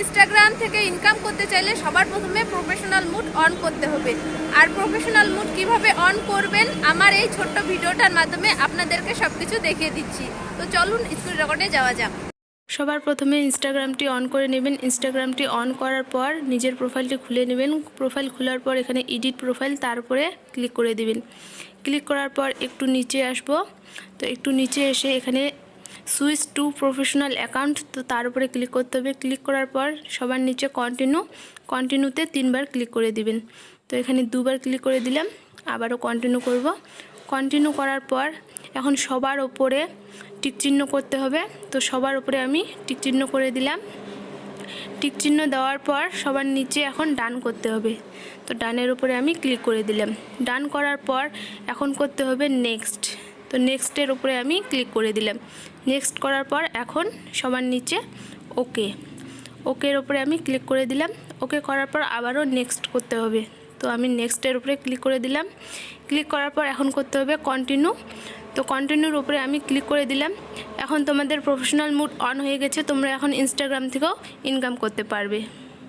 Instagram থেকে income করতে চাইলে সবার প্রথমে প্রফেশনাল মুড অন করতে হবে। আর প্রফেশনাল মুড কীভাবে অন করবেন, আমার এই ছোট্ট ভিডিওটার মাধ্যমে আপনাদেরকে সবকিছু দেখিয়ে দিচ্ছি। তো চলুন স্কুল রেকর্ডে যাওয়া যাক। সবার প্রথমে ইনস্টাগ্রামটি অন করে নেবেন। ইনস্টাগ্রামটি অন করার পর নিজের প্রোফাইলটি খুলে নেবেন। প্রোফাইল খোলার পর এখানে এডিট প্রোফাইল তারপরে ক্লিক করে দিবেন। ক্লিক করার পর একটু নিচে আসব। তো একটু নিচে এসে এখানে সুইচ টু প্রফেশনাল অ্যাকাউন্ট, তো তার উপরে ক্লিক করতে হবে। ক্লিক করার পর সবার নিচে কন্টিনিউ কন্টিনিউতে তিনবার ক্লিক করে দিবেন। তো এখানে দুবার ক্লিক করে দিলাম, আবারও কন্টিনিউ করব। কন্টিনিউ করার পর এখন সবার ওপরে টিকচিহ্ন করতে হবে। তো সবার উপরে আমি টিকচিহ্ন করে দিলাম। টিকচিহ্ন দেওয়ার পর সবার নিচে এখন ডান করতে হবে। তো ডানের উপরে আমি ক্লিক করে দিলাম। ডান করার পর এখন করতে হবে নেক্সট তো নেক্সটের উপরে আমি ক্লিক করে দিলাম। নেক্সট করার পর এখন সবার নিচে ওকে ওকের উপরে আমি ক্লিক করে দিলাম। ওকে করার পর আবারও নেক্সট করতে হবে। তো আমি নেক্সটের উপরে ক্লিক করে দিলাম। ক্লিক করার পর এখন করতে হবে কন্টিনিউ তো কন্টিনিউর উপরে আমি ক্লিক করে দিলাম। এখন তোমাদের প্রফেশনাল মুড অন হয়ে গেছে। তোমরা এখন ইনস্টাগ্রাম থেকেও ইনকাম করতে পারবে।